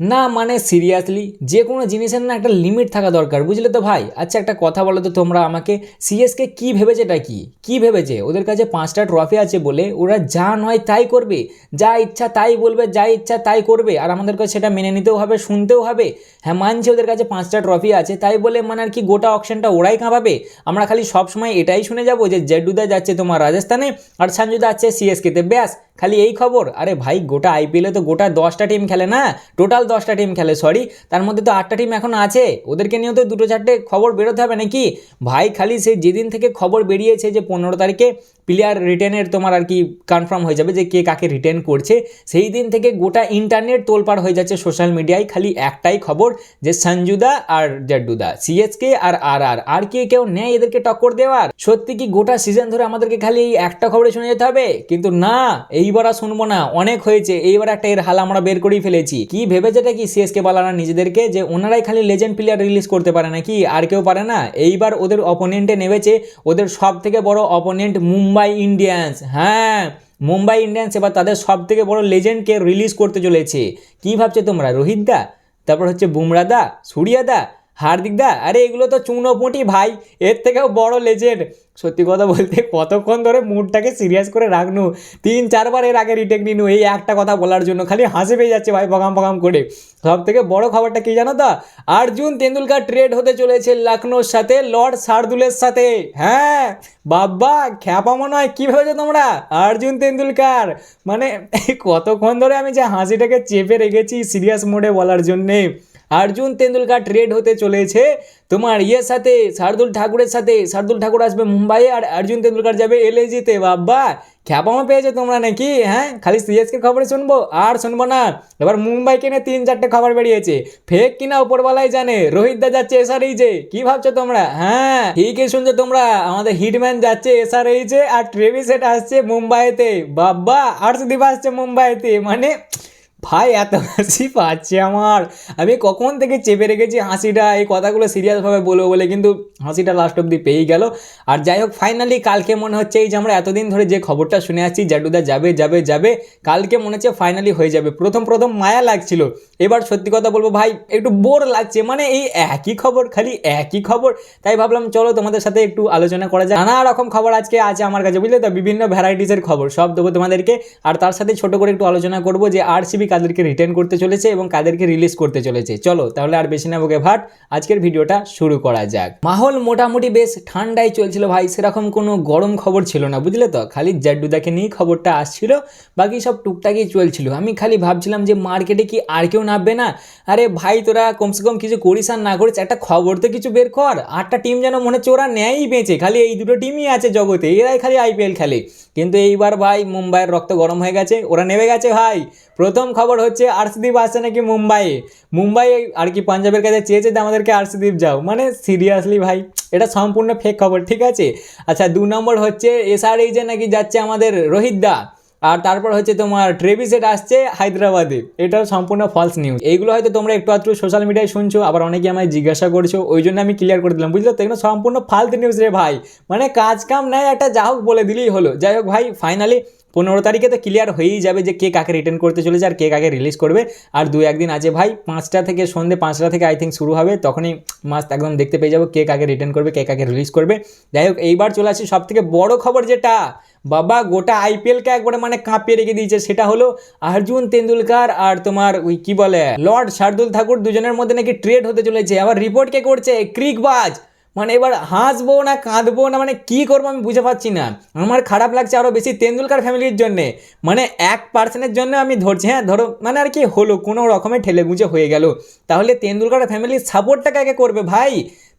না মানে সিরিয়াসলি যে কোনো জিনিসের না একটা লিমিট থাকা দরকার, বুঝলে তো ভাই? আচ্ছা একটা কথা বলো তো তোমরা আমাকে সিএসকে কি ভেবেছে এটা কি? কী ভেবেছে? ওদের কাছে পাঁচটা ট্রফি আছে বলে ওরা যা নয় তাই করবে, যা ইচ্ছা তাই বলবে, যা ইচ্ছা তাই করবে, আর আমাদের কাছে সেটা মেনে নিতেও হবে, শুনতেও হবে। হ্যাঁ মানছে ওদের কাছে পাঁচটা ট্রফি আছে, তাই বলে মানে আর কি গোটা অকশনটা ওরাই কাঁপাবে? আমরা খালি সবসময় এটাই শুনে যাব যে জেডুদা যাচ্ছে তোমার রাজস্থানে আর সঞ্জুদা যাচ্ছে সিএসকেতে ব্যাস, খালি এই খবর। আরে ভাই, গোটা আইপিএলে তো গোটা দশটা টিম খেলে না? টোটাল দশটা টিম খেলে সরি তার মধ্যে তো আটটা টিম এখন আছে। ওদেরকে নিয়েও তো দুটো চারটে খবর বেরোতে হবে নাকি? ভাই খালি সেই যেদিন থেকে খবর বেরিয়েছে যে পনেরো তারিখে প্লেয়ার রিটেনের তোমার আর কি কনফার্ম হয়ে যাবে যে কে কাকে রিটেন করছে। সেই দিন থেকে গোটা ইন্টারনেট তোলপাড় হয়ে যাচ্ছে সোশ্যাল মিডিয়ায় খালি একটাই খবর যে সঞ্জুদা আর জাড্ডুদা সিএসকে আর আর আর আর কে কেউ নেয় এদেরকে টক্কর দেওয়ার? সত্যি কি গোটা সিজন ধরে আমাদেরকে খালি এই একটা খবরে শুনে যেতে হবে? কিন্তু না, এইবার আর শুনব না। অনেক হয়েছে, এইবার একটা এর হাল আমরা বের করেই ফেলেছি। কি ভেবেছেটা কি সিএসকে বালারা নিজেদেরকে? যে ওনারাই খালি লেজেন্ড প্লেয়ার রিলিজ করতে পারে নাকি? আর কেউ পারে না। এইবার ওদের অপোনেন্টে নেমেছে, ওদের সব থেকে বড় অপোনেন্ট মুম্বাই ইন্ডিয়ান্স হ্যাঁ। মুম্বাই ইন্ডিয়ান্স এবার তাদের সব থেকে বড় লেজেন্ডকে রিলিজ করতে চলেছে। কী ভাবছ তোমরা? রোহিত দা? তারপর হচ্ছে বুমরা দা? সুরিয়া দা? হার্দিক দা, আরে এগুলো তো চুনোপুটি ভাই, এর থেকেও বড় লেজেন্ড সত্যি কথা বলতে কতক্ষণ ধরে মুডটাকে সিরিয়াস করে রাখনু? তিন, চারবার এর আগে রিটেক নিনু, এই একটা কথা বলার জন্য। খালি হাসি পেয়ে যাচ্ছে ভাই বগাম বগাম করে। সব থেকে বড় খবরটা কি জানো তো? অর্জুন তেন্ডুলকার ট্রেড হতে চলেছে লখনৌর সাথে, লর্ড শার্দুলের সাথে। হ্যাঁ বাবা খ্যাপা মনে হয় কী ভেবেছো তোমরা? অর্জুন তেন্ডুলকার মানে কতক্ষণ ধরে আমি যে হাসিটাকে চেপে রেখেছি সিরিয়াস মোডে বলার জন্যে। অর্জুন তেন্ডুলকার ট্রেড হতে চলেছে। তোমার ইয়ের সাথে, শার্দুল ঠাকুরের সাথে, শার্দুল ঠাকুর আসবে মুম্বাইয়ে আর অর্জুন তেন্ডুলকার যাবে এলএজিতে বাবা, খ্যাপামা পেয়েছে তোমরা নাকি হ্যাঁ? খালি সিএসকে খবরে শুনব, আর শুনব না। এবার মুম্বাইকে নিয়ে তিন চারটে খবর বেরিয়েছে। ফেক কিনা উপরওয়ালাই জানে। রোহিত দা যাচ্ছে এসআরএইচে কি ভাবছ তোমরা? হ্যাঁ ঠিকই শুনছো তোমরা। আমাদের হিটম্যান যাচ্ছে এসআরএইচে আর ট্রেভিসেট আসছে মুম্বাইতে। বাবা আর্শদীপ আসছে মুম্বাইতে। মানে ভাই, এত হাসি পাচ্ছে আমার। আমি কখন থেকে চেপে রেখেছি হাসিটা? এই কথাগুলো সিরিয়াসভাবে বলব বলে কিন্তু হাসিটা লাস্ট অব্দি পেয়েই গেল। আর যাই হোক ফাইনালি কালকে মনে হচ্ছে এই যে আমরা এতদিন ধরে যে খবরটা শুনে আসছি জাডুদা যাবে যাবে যাবে, কালকে মনে হচ্ছে ফাইনালি হয়ে যাবে। প্রথম প্রথম মায়া লাগছিল। এবার সত্যি কথা বলব ভাই, একটু বোর লাগছে। মানে এই একই খবর, খালি একই খবর। তাই ভাবলাম, চলো তোমাদের সাথে একটু আলোচনা করা যায় নানা রকম খবর আজকে আছে আমার কাছে, বুঝলে তো? বিভিন্ন ভ্যারাইটিসের খবর। সব দেবো তোমাদেরকে। আর তার সাথে ছোট করে একটু আলোচনা করব যে আরসিবি কাদেরকে রিটার্ন করতে চলেছে এবং কাদেরকে রিলিজ করতে চলেছে। চলো, তাহলে আর বেশি না ভাট, আজকের ভিডিওটা শুরু করা যাক। মাহল মোটামুটি বেশ ঠান্ডাই চলছিল ভাই, সেরকম কোনো গরম খবর ছিল না, বুঝলে তো? খালি জাড্ডুদাকে নিয়েই খবরটা আসছিল, বাকি সব টুকটাকই চলছিল। আমি খালি ভাবছিলাম যে মার্কেটে কি আর কেউ নামবে না? আরে ভাই, তোরা কমসে কম কিছু করিস আর না করিস, একটা খবর তো কিছু বের কর। আটটা টিম যেন মনে ওরা নেয়ই বেঁচে, খালি এই দুটো টিমই আছে জগতে, এরাই খালি আইপিএল খেলে। কিন্তু এইবার ভাই, মুম্বাইয়ের রক্ত গরম হয়ে গেছে, ওরা নেমে গেছে ভাই। প্রথম খবর হচ্ছে আর্শদীপ আসছে নাকি মুম্বাইয়ে মুম্বাই আর কি পাঞ্জাবের কাছে চেয়েছে যে আমাদেরকে আর্শদীপ যাও। মানে সিরিয়াসলি ভাই, এটা সম্পূর্ণ ফেক খবর, ঠিক আছে? আচ্ছা দু নম্বর হচ্ছে এসআরএইচে নাকি যাচ্ছে আমাদের রোহিত দা, আর তারপর হচ্ছে তোমার ট্রেভিসেট আসছে হায়দ্রাবাদে। এটাও সম্পূর্ণ ফলস নিউজ এইগুলো হয়তো তোমরা একটু আধটু সোশ্যাল মিডিয়ায় শুনছো, আবার অনেকে আমায় জিজ্ঞাসা করছ, ওই জন্য আমি ক্লিয়ার করে দিলাম, বুঝলো তো? এগুলো সম্পূর্ণ ফালতু নিউজ রে ভাই। মানে কাজ কাম নেয় একটা যা হোক বলে দিলেই হলো। যাই হোক ভাই ফাইনালি পনেরো তারিখে তো ক্লিয়ার হয়েই যাবে যে কে কাকে রিটার্ন করতে চলেছে আর কে কাকে রিলিজ করবে। আর দু একদিন আছে ভাই, পাঁচটা থেকে সন্ধ্যে পাঁচটা থেকে আই থিঙ্ক শুরু হবে, তখনই মাস্ট একদম দেখতে পেয়ে যাব কে কাকে রিটার্ন করবে, কে কাকে রিলিজ করবে। যাই হোক, এইবার চলে আসি সব থেকে বড় খবর যেটা, বাবা গোটা আইপিএলকে একবারে মানে কাঁপিয়ে রেখে দিয়েছে, সেটা হলো অর্জুন তেন্ডুলকার আর তোমার ওই কি বলে, লর্ড শার্দুল ঠাকুর দুজনের মধ্যে নাকি ট্রেড হতে চলেছে। আবার রিপোর্ট কে করছে, ক্রিকবাজ। মানে এবার হাসবো না কাঁদবো না মানে কি করব আমি বুঝে পাচ্ছি না। আমার খারাপ লাগছে আরও বেশি তেন্ডুলকার ফ্যামিলির জন্যে। মানে এক পার্সনের জন্য আমি ধরছি হ্যাঁ ধরো মানে আর কি হলো, কোনো রকমের ঠেলে গুঁজে হয়ে গেল। তাহলে তেন্ডুলকার ফ্যামিলির সাপোর্টটাকে কাকে করবে ভাই?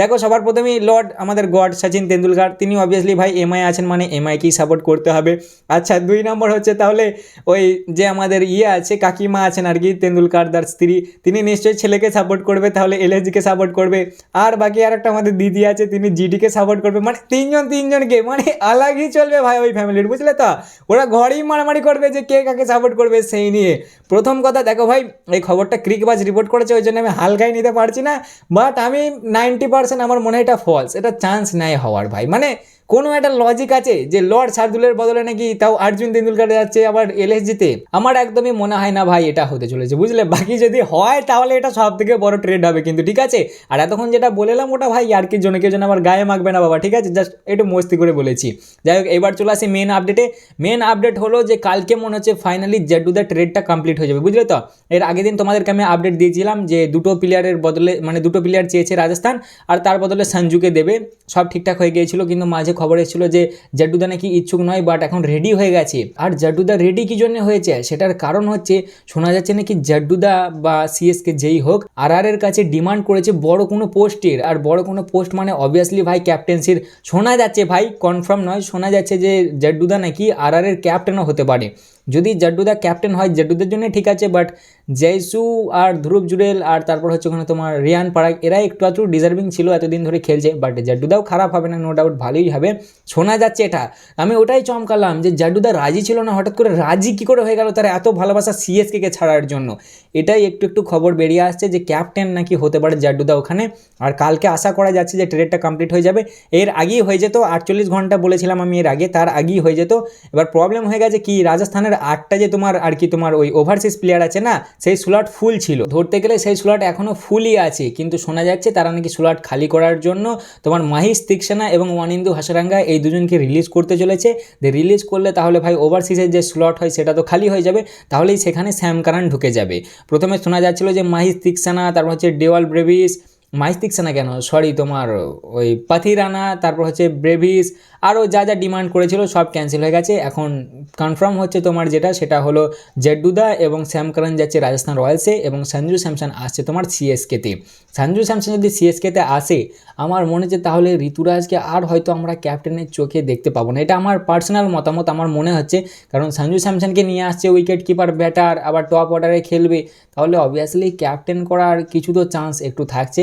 দেখো, সবার প্রথমেই লর্ড, আমাদের গড, সচিন তেন্ডুলকার তিনি অবভিয়াসলি ভাই এমআই আছেন মানে এমআইকেই সাপোর্ট করতে হবে। আচ্ছা দুই নম্বর হচ্ছে তাহলে ওই যে আমাদের ইয়ে আছে, কাকিমা আছেন আর কি, তেন্ডুলকার, তার স্ত্রী, তিনি নিশ্চয়ই ছেলেকে সাপোর্ট করবে, তাহলে এলএসজিকে সাপোর্ট করবে। আর বাকি আর একটা আমাদের দিদি আছে, তিনি জিডিকে সাপোর্ট করবে। মানে তিনজন তিনজনকে মানে আলাগই চলবে ভাই ওই ফ্যামিলির বুঝলে তো? ওরা ঘরেই মারামারি করবে যে কে কাকে সাপোর্ট করবে সেই নিয়ে। প্রথম কথা, দেখো ভাই, এই খবরটা ক্রিকবাজ রিপোর্ট করেছে, ওই জন্য আমি হালকাই নিতে পারছি না বাট আমি নাইনটি পার্সেন্ট আমার মনে হয় এটা ফলস এটা চান্স নেয় হওয়ার ভাই। মানে কোনো একটা লজিক আছে যে লর্ড শার্দুলের বদলে নাকি তাও অর্জুন তেন্ডুলকার যাচ্ছে, আবার এলএসজিতে আমার একদমই মনে হয় না ভাই এটা হতে চলেছে, বুঝলে? বাকি যদি হয় তাহলে এটা সব থেকে বড় ট্রেড হবে কিন্তু, ঠিক আছে? আর এতক্ষণ যেটা বলেলাম ওটা ভাই আর কি জন্য কেউ যেন আমার গায়ে মাখবে না বাবা, ঠিক আছে? জাস্ট একটু মস্তি করে বলেছি। যাই হোক, এবার চলে আসি মেন আপডেটে মেন আপডেট হলো যে কালকে মনে হচ্ছে ফাইনালি জেডুদের ট্রেডটা কমপ্লিট হয়ে যাবে, বুঝলে তো? এর আগের দিন তোমাদেরকে আমি আপডেট দিয়েছিলাম যে দুটো প্লেয়ারের বদলে মানে দুটো প্লেয়ার চেয়েছে রাজস্থান, আর তার বদলে সঞ্জুকে দেবে। সব ঠিকঠাক হয়ে গিয়েছিল, কিন্তু মাঝে খবর এসেছিল যে জেডুদা নাকি ইচ্ছুক নয় বাট এখন রেডি হয়ে গেছে। আর জেডুদা রেডি কি জন্য হয়েছে? সেটার কারণ হচ্ছে, শোনা যাচ্ছে নাকি জেডুদা বা সিএসকে যেই হোক আর আর এর কাছে ডিমান্ড করেছে বড় কোনো পোস্টের। আর বড় কোনো পোস্ট মানে অবভিয়াসলি ভাই ক্যাপ্টেন্সির শোনা যাচ্ছে ভাই কনফার্ম নয়, শোনা যাচ্ছে যে জেডুদা নাকি আর আর এর ক্যাপ্টেনও হতে পারে। যদি জাড্ডুদা ক্যাপ্টেন হয়, জাড্ডুদের জন্য ঠিক আছে বাট জয়সু আর ধ্রুব জুরেল আর তারপর হচ্ছে ওখানে তোমার রিয়ান পারাক এরা একটু আধটু ডিজার্ভিং ছিল এতদিন ধরে খেলছে বাট জাড্ডুদাও খারাপ হবে না নো ডাউট ভালোই হবে। শোনা যাচ্ছে এটা। আমি ওটাই চমকালাম যে জাড্ডুদা রাজি ছিল না, হঠাৎ করে রাজি কী করে হয়ে গেল তার এত ভালোবাসা সিএসকে ছাড়ার জন্য? এটাই একটু একটু খবর বেরিয়ে আসছে যে ক্যাপ্টেন নাকি হতে পারে জাড্ডুদা ওখানে। আর কালকে আশা করা যাচ্ছে যে ট্রেডটা কমপ্লিট হয়ে যাবে। এর আগেই হয়ে যেত, আটচল্লিশ ঘণ্টা বলেছিলাম আমি এর আগে, তার আগেই হয়ে যেত। এবার প্রবলেম হয়ে গেছে কি, রাজস্থানের আটটা যে তোমার আর কি তোমার ওই ওভারসিজ প্লেয়ার আছে না সেই স্লট ফুল ছিল। ধরতে গেলে সেই স্লট এখনও ফুলই আছে, কিন্তু শোনা যাচ্ছে তারা নাকি স্লট খালি করার জন্য তোমার মাহিস তিক্সেনা এবং ওয়ানিন্দু হাসারাঙ্গা এই দুজনকে রিলিজ করতে চলেছে। দিয়ে রিলিজ করলে তাহলে ভাই ওভারসিজের যে স্লট হয় সেটা তো খালি হয়ে যাবে, তাহলেই সেখানে স্যাম কারান ঢুকে যাবে। প্রথমে শোনা যাচ্ছিল যে মাহিস তিক্সেনা তারপর হচ্ছে ডেওয়াল ব্রেভিস মাইস দিচ্ছে তিকসেনা কেন? সরি তোমার ওই পাথিরানা তারপর হচ্ছে ব্রেভিস আরও যা যা ডিমান্ড করেছিল সব ক্যান্সেল হয়ে গেছে। এখন কনফার্ম হচ্ছে তোমার যেটা, সেটা হলো জেড্ডুদা এবং স্যাম কারান যাচ্ছে রাজস্থান রয়্যালসে এবং সঞ্জু স্যামসন আসছে তোমার সিএসকেতে সঞ্জু স্যামসন যদি সিএসকেতে আসে, আমার মনে হচ্ছে তাহলে ঋতুরাজকে আর হয়তো আমরা ক্যাপ্টেনের চোখে দেখতে পাবো না। এটা আমার পার্সোনাল মতামত, আমার মনে হচ্ছে। কারণ সঞ্জু স্যামসনকে নিয়ে আসছে উইকেট কিপার ব্যাটার আবার টপ অর্ডারে খেলবে, তাহলে অবভিয়াসলি ক্যাপ্টেন করার কিছু তো চান্স একটু থাকছে।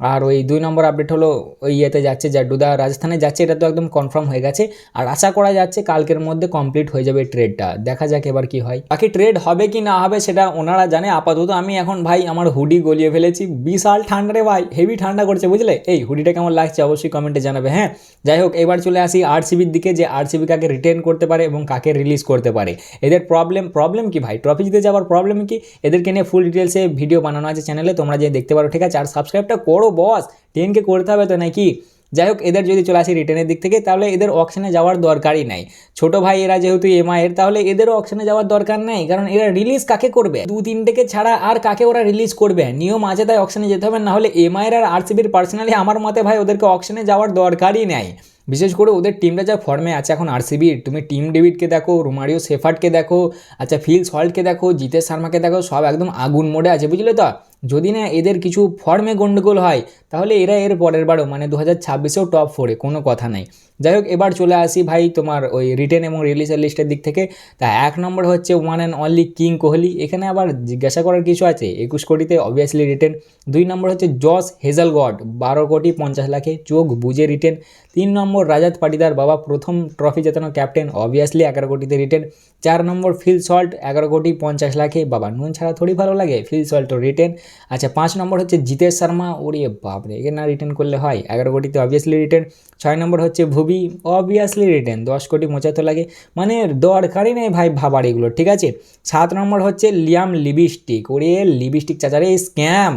আর ওই দুই নম্বর আপডেট হলো ওই ইয়েতে যাচ্ছে, জাড্ডুদা রাজস্থানে যাচ্ছে, এটা তো একদম কনফার্ম হয়ে গেছে। আর আশা করা যাচ্ছে কালকের মধ্যে কমপ্লিট হয়ে যাবে ট্রেডটা দেখা যাক এবার কি হয়। বাকি ট্রেড হবে কি না হবে সেটা ওনারা জানে। আপাতত আমি এখন ভাই আমার হুডি গলিয়ে ফেলেছি। বিশাল ঠান্ডা রে ভাই হেভি ঠান্ডা করছে, বুঝলে? এই হুডিটা কেমন লাগছে অবশ্যই কমেন্টে জানাবে হ্যাঁ? যাই হোক, এবার চলে আসি আরসিবির দিকে, যে আরসিবি কাকে রিটেন করতে পারে এবং কাকে রিলিজ করতে পারে। এদের প্রবলেম প্রবলেম কি ভাই? ট্রফি জিতে যাওয়ার প্রবলেম কি? এদেরকে নিয়ে ফুল ডিটেলসে ভিডিও বানানো আছে চ্যানেলে তোমরা যে দেখতে পারো, ঠিক আছে? আর সাবস্ক্রাইবটা করো বস টেনকে করতে হবে তো নাকি? যাই হোক, এদের যদি চলে আসি রিটার্নের দিক থেকে, তাহলে এদের অকশনে যাওয়ার দরকারই নাই। ছোট ভাই এরা যেহেতু এমআই এর, তাহলে এদেরও অকশনে যাওয়ার দরকার নেই, কারণ এরা রিলিজ কাকে করবে? দু তিনটেকে ছাড়া আর কাকে ওরা রিলিজ করবে? নিয়ম আছে তাই অকশনে যেতে হবে না হলে এমআই এর আর আরসিবির পার্সোনালি আমার মতে ভাই ওদেরকে অকশনে যাওয়ার দরকারই নেই। বিশেষ করে ওদের টিমটা যা ফর্মে আছে এখন আরসিবির তুমি টিম ডেভিডকে দেখো রোমারিও সেফার্টকে দেখো আচ্ছা ফিল সল্টকে দেখো, জিতেশ শর্মাকে দেখো, সব একদম আগুন মোডে আছে, বুঝলে তো? যদি না এদের কিছু ফর্মে গন্ডগোল হয়, তাহলে এরা এর পরের বারও মানে দু হাজার ছাব্বিশেও টপ ফোরে কোনো কথা নাই। যাই হোক এবার চলে আসি ভাই তোমার ওই রিটেন এবং রিলিজের লিস্টের দিক থেকে। তা এক নম্বর হচ্ছে one and only king Kohli এখানে আবার জিজ্ঞাসা করার কিছু আছে, একুশ কোটিতে অবভিয়াসলি রিটেন দুই নম্বর হচ্ছে জস হেজেলগড বারো কোটি পঞ্চাশ লাখে চোখ বুঝে রিটেন তিন নম্বর রাজাত পাটিদার বাবা, প্রথম ট্রফি জেতানো ক্যাপ্টেন অবভিয়াসলি এগারো কোটিতে রিটেন চার নম্বর ফিল সল্ট এগারো কোটি পঞ্চাশ লাখে। বাবা, নুন ছাড়া থোড়ি ভালো লাগে ফিল সল্টও রিটেন আচ্ছা পাঁচ নম্বর হচ্ছে জিতেশ শর্মা, ওরে বাপরে একে না রিটার্ন করলে হয়? এগারো কোটিতে অবভিয়াসলি রিটার্ন ছয় নম্বর হচ্ছে ভুবি অবভিয়াসলি রিটার্ন দশ কোটি পঁচাত্তর লাগে। মানে দরকারই নেই ভাই ভাবার এগুলো, ঠিক আছে? সাত নম্বর হচ্ছে লিয়াম লিবিস্টিক ওরে লিবিস্টিক চাচারে স্ক্যাম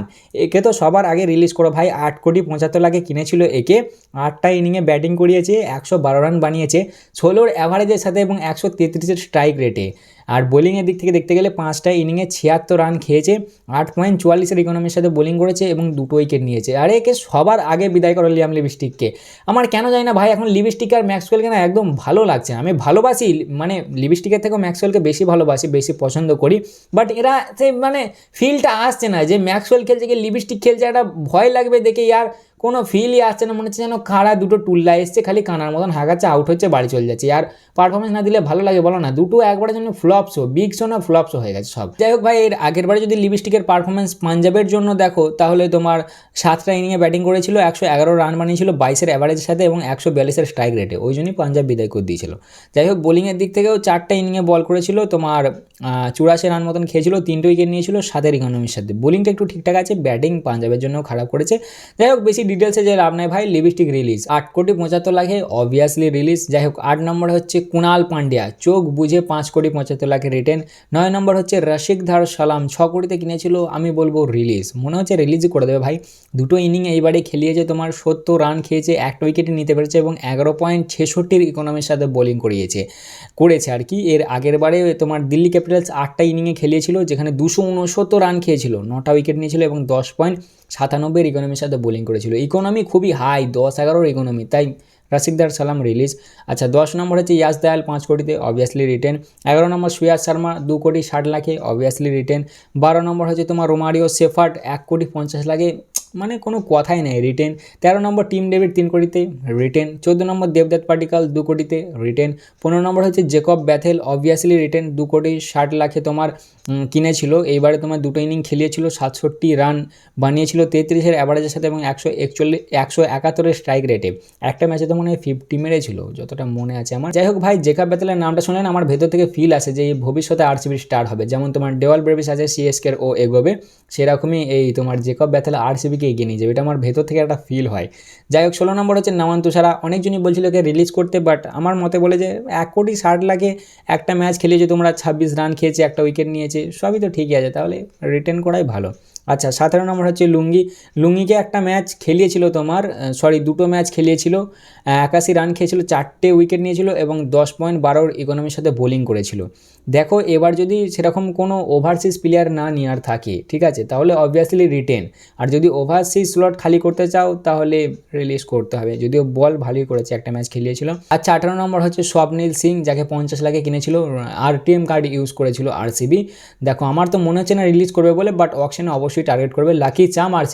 একে তো সবার আগে রিলিজ করো ভাই, আট কোটি পঁচাত্তর লাখে কিনেছিল একে। আটটা ইনিংয়ে ব্যাটিং করিয়েছে, একশো বারো রান বানিয়েছে, ষোলোর অ্যাভারেজের সাথে এবং একশো তেত্রিশের স্ট্রাইক রেটে আর বোলিংয়ের দিক থেকে দেখতে গেলে পাঁচটা ইনিংয়ে ছিয়াত্তর রান খেয়েছে, আট পয়েন্ট চুয়াল্লিশের ইকোনমির সাথে বোলিং করেছে এবং দুটো উইকেট নিয়েছে। আর একে সবার আগে বিদায় করো লিয়াম লিপস্টিককে। আমার কেন জানি না ভাই, এখন লিপস্টিক আর ম্যাক্সওয়েলকে না একদম ভালো লাগছে আমি ভালোবাসি মানে লিপস্টিকের থেকেও ম্যাক্সওয়েলকে বেশি ভালোবাসি, বেশি পছন্দ করি। বাট এরা সে মানে ফিলটা আসছে না যে ম্যাক্সওয়েল খেলছে কি লিপস্টিক খেলছে, একটা ভয় লাগবে দেখে, ইয়ার কোনো ফিলই আসছে না, মনে হচ্ছে যেন খাড়া দুটো টুল্লা এসছে, খালি কানার মতন হাগাচ্ছে আউট হচ্ছে, বাড়ি চলে যাচ্ছে। আর পারফরমেন্স না দিলে ভালো লাগে, বলো না, দুটো একবারের জন্য ফ্লপ শো বিগ শো না ফ্লপ শো হয়ে গেছে সব। যাই হোক ভাই, এর আগের বারে যদি লিপস্টিকের পারফরমেন্স পাঞ্জাবের জন্য দেখো, তাহলে তোমার সাতটা ইনিংয়ে ব্যাটিং করেছিল, একশো এগারো রান বানিয়েছিল, বাইশের অ্যাভারেজের সাথে এবং একশো বিয়াল্লিশের স্ট্রাইক রেটে ওই জন্যই পাঞ্জাব বিদায় করে দিয়েছিল। যাই হোক বোলিংয়ের দিক থেকেও চারটা ইনিংয়ে বল করেছিল, তোমার চুরাশি রান মতন খেয়েছিল, তিনটে উইকেট নিয়েছিল, সাতের ইকোনমির সাথে। বোলিংটা একটু ঠিকঠাক আছে ব্যাটিং পাঞ্জাবের জন্য খারাপ করেছে। যাই হোক, বেশি ডিটেলসে যে লাভ নাই ভাই লিপস্টিক রিলিজ আট কোটি পঁচাত্তর লাখে অবভিয়াসলি রিলিজ যাই হোক, আট নম্বর হচ্ছে কুণাল পান্ডিয়া। চোখ বুঝে পাঁচ কোটি পঁচাত্তর লাখে রিটেন নয় নম্বর হচ্ছে রশিক ধার সালাম, ছ কোটিতে কিনেছিল, আমি বলব রিলিজ মনে হচ্ছে রিলিজই করে দেবে ভাই। দুটো ইনিং এইবারে খেলিয়েছে, তোমার সত্তর রান খেয়েছে একটা উইকেটে নিতে পেরেছে এবং এগারো পয়েন্ট ছেষট্টির ইকোনমির সাথে বোলিং করিয়েছে। করেছে আর কি। এর আগের বারে তোমার দিল্লি ক্যাপিটালস আটটা ইনিংয়ে খেলিয়েছিল, যেখানে দুশো উনসত্তর রান খেয়েছিল, নটা উইকেট নিয়েছিল এবং দশ পয়েন্ট সাতানব্বইয়ের ইকোনমির সাথে বোলিং করেছিল। ইকোনমি খুবই হাই দশ এগারোর ইকোনমি তাই রাশিকদার সালাম রিলিজ আচ্ছা দশ নম্বর হচ্ছে ইয়াস দয়াল, পাঁচ কোটিতে অবভিয়াসলি রিটেন এগারো নম্বর সুয়াজ শর্মা, দু কোটি ষাট লাখে অবভিয়াসলি রিটেন বারো নম্বর হচ্ছে তোমার রোমারিও সেফার্ট এক কোটি পঞ্চাশ লাখে মানে কোনো কথাই নেই রিটেন তেরো নম্বর টিম ডেভিড তিন কোটিতে রিটেন চোদ্দ নম্বর দেবদাত পার্টিকাল দু কোটিতে রিটেন পনেরো নম্বর হচ্ছে জেকব ব্যাথেল অবভিয়াসলি রিটেন দু কোটি ষাট লাখে তোমার কিনেছিল। এইবারে তোমার দুটো ইনিং খেলিয়েছিল, সাতষট্টি রান বানিয়েছিল তেত্রিশের অ্যাভারেজের সাথে এবং একশো একচল্লিশ, একশো একাত্তরের স্ট্রাইক রেটে একটা ম্যাচে তো মনে হয় ফিফটি মেরেছিল, যতটা মনে আছে আমার। যাই হোক ভাই জেকাব ব্যাথেলের নামটা শুনলেন, আমার ভেতর থেকে ফিল আসে যে এই ভবিষ্যতে আরসিবির স্টার হবে। যেমন তোমার ডেওয়াল ব্রেভিস আছে সিএসকের ও এগোবে, সেরকমই এই তোমার জেকব ব্যাথেল আরসিবিকে এগিয়ে নিয়ে যাবে। এটা আমার ভেতর থেকে একটা ফিল হয়। যাই হোক, ষোলো নম্বর হচ্ছে নামান তুষারা অনেকজনই বলছিল ওকে রিলিজ করতে বাট আমার মতে বলে যে এক কোটি ষাট লাগে একটা ম্যাচ খেলেছে তোমরা, ছাব্বিশ রান খেয়েছে, একটা উইকেট নিয়েছে, সবই তো ঠিকই আছে। তাহলে রিটার্ন করাই ভালো। আচ্ছা সতেরো নম্বর হচ্ছে লুঙ্গি। লুঙ্গিকে একটা ম্যাচ খেলিয়েছিল তোমার সরি দুটো ম্যাচ খেলিয়েছিল। একাশি রান খেয়েছিল, চারটে উইকেট নিয়েছিল এবং দশ পয়েন্ট বারোর ইকোনমির সাথে বোলিং করেছিল। দেখো, এবার যদি সেরকম কোনো ওভারসিজ প্লেয়ার না নেওয়ার থাকে, ঠিক আছে? তাহলে অবভিয়াসলি রিটেন আর যদি ওভারসিজ স্লট খালি করতে চাও, তাহলে রিলিজ করতে হবে। যদিও বল ভালোই করেছে, একটা ম্যাচ খেলিয়েছিল। আচ্ছা আঠারো নম্বর হচ্ছে স্বপ্নীল সিং, যাকে পঞ্চাশ লাখে কিনেছিল আরটিএম কার্ড ইউজ করেছিল আরসিবি দেখো, আমার তো মনে হচ্ছে না রিলিজ করবে বলে বাট অকশনে অবশ্যই টার্গেট করবে। লাকি চাম আর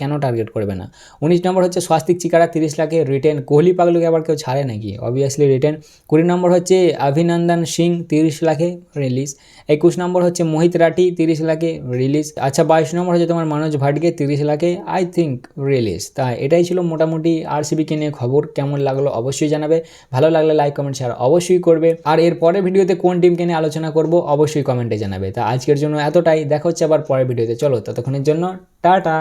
কেন টার্গেট করবে না? উনিশ নম্বর হচ্ছে স্বাস্তিক চিকারা তিরিশ লাখে রিটেন কোহলি পাগলুকে আবার কেউ ছাড়ে নাকি? অবভিয়াসলি রিটেন কুড়ি নম্বর হচ্ছে অভিনন্দন সিং তিরিশ লাখে রিলিজ একুশ নম্বর হচ্ছে মোহিত রাঠি তিরিশ লাখে রিলিজ আচ্ছা বাইশ নম্বর হচ্ছে তোমার মনোজ ভাটকে তিরিশ লাখে আই থিঙ্ক রিলিজ তা এটাই ছিল মোটামুটি আরসিবিকে নিয়ে খবর। কেমন লাগল অবশ্যই জানাবে। ভালো লাগলে লাইক কমেন্ট শেয়ার অবশ্যই করবে। আর এর পরের ভিডিওতে কোন টিমকে নিয়ে আলোচনা করব অবশ্যই কমেন্টে জানাবে। তা আজকের জন্য এতটাই। দেখা হচ্ছে আবার পরের ভিডিওতে। চলো ততক্ষণের জন্য টাটা!